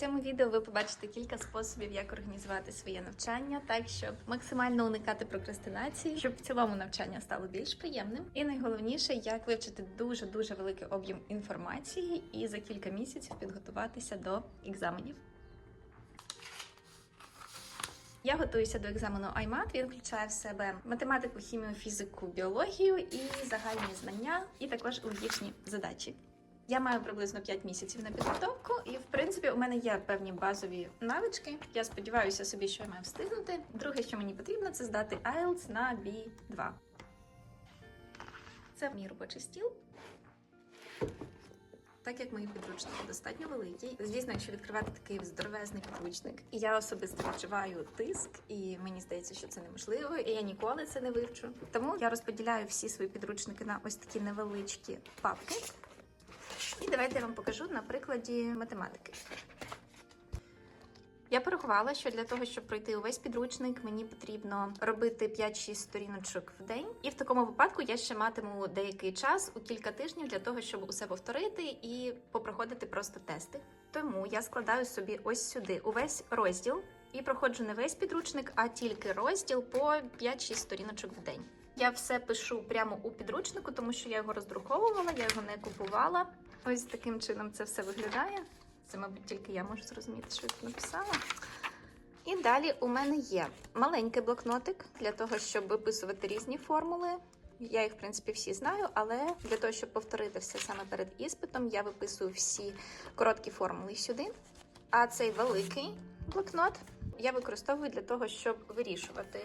цьому відео ви побачите кілька способів, як організувати своє навчання, так щоб максимально уникати прокрастинації, щоб в цілому навчання стало більш приємним. І найголовніше, як вивчити дуже дуже великий об'єм інформації і за кілька місяців підготуватися до екзаменів. Я готуюся до екзамену IMAT. Він включає в себе математику, хімію, фізику, біологію і загальні знання, і також логічні задачі. Я маю приблизно 5 місяців на підготовку, і в принципі мене є певні базові навички. Я сподіваюся собі, що я маю встигнути. Друге, що мені потрібно, це здати IELTS на B2. Це мій робочий стіл. Так як мої підручники достатньо великі, звісно, якщо відкривати такий здоровезний підручник, і я особисто відчуваю тиск, і мені здається, що це неможливо, і я ніколи це не вивчу. Тому я розподіляю всі свої підручники на ось такі невеличкі папки. І давайте я вам покажу на прикладі математики. Я порахувала, що для того, щоб пройти увесь підручник, мені потрібно робити 5-6 сторіночок в день. І в такому випадку я ще матиму деякий час у кілька тижнів для того, щоб усе повторити і попроходити просто тести. Тому я складаю собі ось сюди увесь розділ і проходжу не весь підручник, а тільки розділ по 5-6 сторіночок в день. Я все пишу прямо у підручнику, тому що я його роздруковувала, я його не купувала. Ось таким чином це все виглядає. Це, мабуть, тільки я можу зрозуміти, що я написала. І далі у мене є маленький блокнотик для того, щоб виписувати різні формули. Я їх, в принципі, всі знаю, але для того, щоб повторити все саме перед іспитом, я виписую всі короткі формули сюди. А цей великий блокнот я використовую для того, щоб вирішувати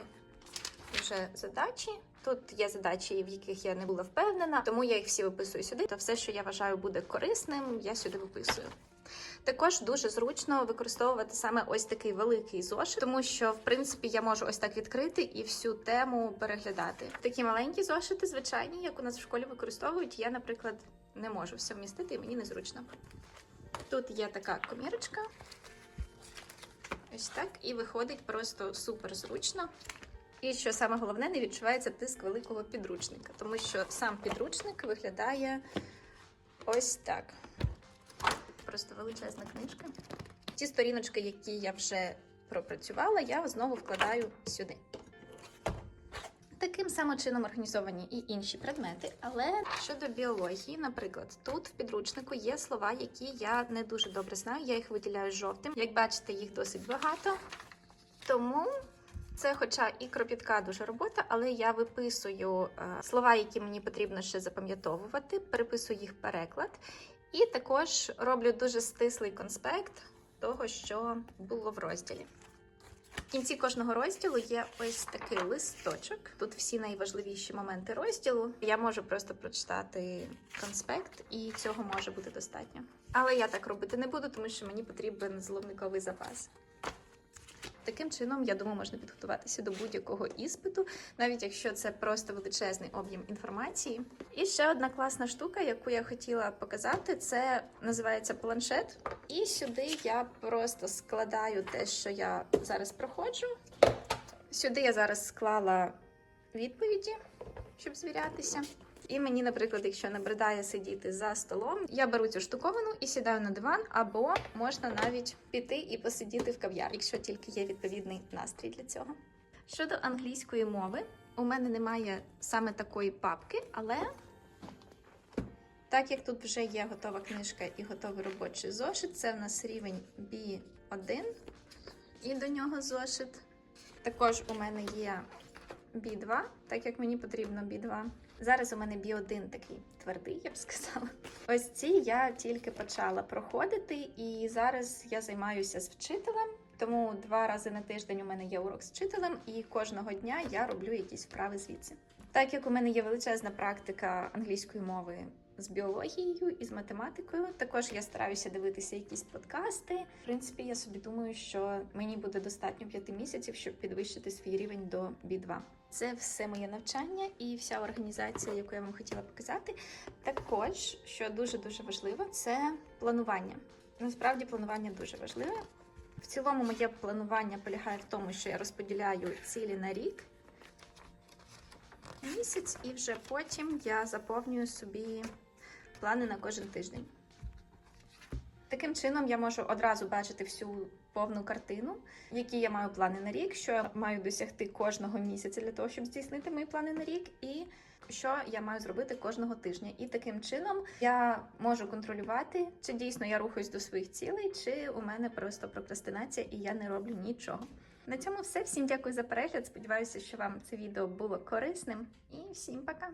вже задачі. Тут є задачі, в яких я не була впевнена, тому я їх всі виписую сюди. То все, що я вважаю буде корисним, я сюди виписую. Також дуже зручно використовувати саме ось такий великий зошит, тому що в принципі я можу ось так відкрити і всю тему переглядати. Такі маленькі зошити, звичайні, як у нас в школі використовують. Я, наприклад, не можу все вмістити, і мені незручно. Тут є така комірочка. Ось так, і виходить просто супер зручно. І що саме головне, не відчувається тиск великого підручника, тому що сам підручник виглядає ось так. Просто величезна книжка. Ті сторіночки, які я вже пропрацювала, я знову вкладаю сюди. Таким самим чином організовані і інші предмети. Але щодо біології, наприклад, тут в підручнику є слова, які я не дуже добре знаю. Я їх виділяю жовтим. Як бачите, їх досить багато. Тому це, хоча і кропітка дуже робота, але я виписую е, слова, які мені потрібно ще запам'ятовувати, переписую їх переклад, і також роблю дуже стислий конспект того, що було в розділі. В кінці кожного розділу є ось такий листочок. Тут всі найважливіші моменти розділу. Я можу просто прочитати конспект, і цього може бути достатньо. Але я так робити не буду, тому що мені потрібен зловниковий запас. Таким чином, я думаю, можна підготуватися до будь-якого іспиту, навіть якщо це просто величезний об'єм інформації. І ще одна класна штука, яку я хотіла показати, це називається планшет. І сюди я просто складаю те, що я зараз проходжу. Сюди я зараз склала відповіді, щоб звірятися. І мені, наприклад, якщо набридає сидіти за столом, я беру цю штуковину і сідаю на диван, або можна навіть піти і посидіти в кав'яр, якщо тільки є відповідний настрій для цього. Щодо англійської мови, у мене немає саме такої папки, але так як тут вже є готова книжка і готовий робочий зошит, це в нас рівень B1 і до нього зошит. Також у мене є B2, так як мені потрібно B2. Зараз у мене B1 такий твердий, я б сказала. Ось ці я тільки почала проходити, і зараз я займаюся з вчителем. Тому два рази на тиждень у мене є урок з вчителем, і кожного дня я роблю якісь вправи звідси. Так як у мене є величезна практика англійської мови з біологією і з математикою, також я стараюся дивитися якісь подкасти. В принципі, я собі думаю, що мені буде достатньо п'яти місяців, щоб підвищити свій рівень до B2. Це все моє навчання і вся організація, яку я вам хотіла показати. Також, що дуже дуже важливо, це планування. Насправді планування дуже важливе. В цілому, моє планування полягає в тому, що я розподіляю цілі на рік, місяць, і вже потім я заповнюю собі плани на кожен тиждень. Таким чином я можу одразу бачити всю повну картину, які я маю плани на рік, що я маю досягти кожного місяця для того, щоб здійснити мої плани на рік, і що я маю зробити кожного тижня. І таким чином я можу контролювати, чи дійсно я рухаюсь до своїх цілей, чи у мене просто прокрастинація і я не роблю нічого. На цьому все. Всім дякую за перегляд. Сподіваюся, що вам це відео було корисним. І всім пока!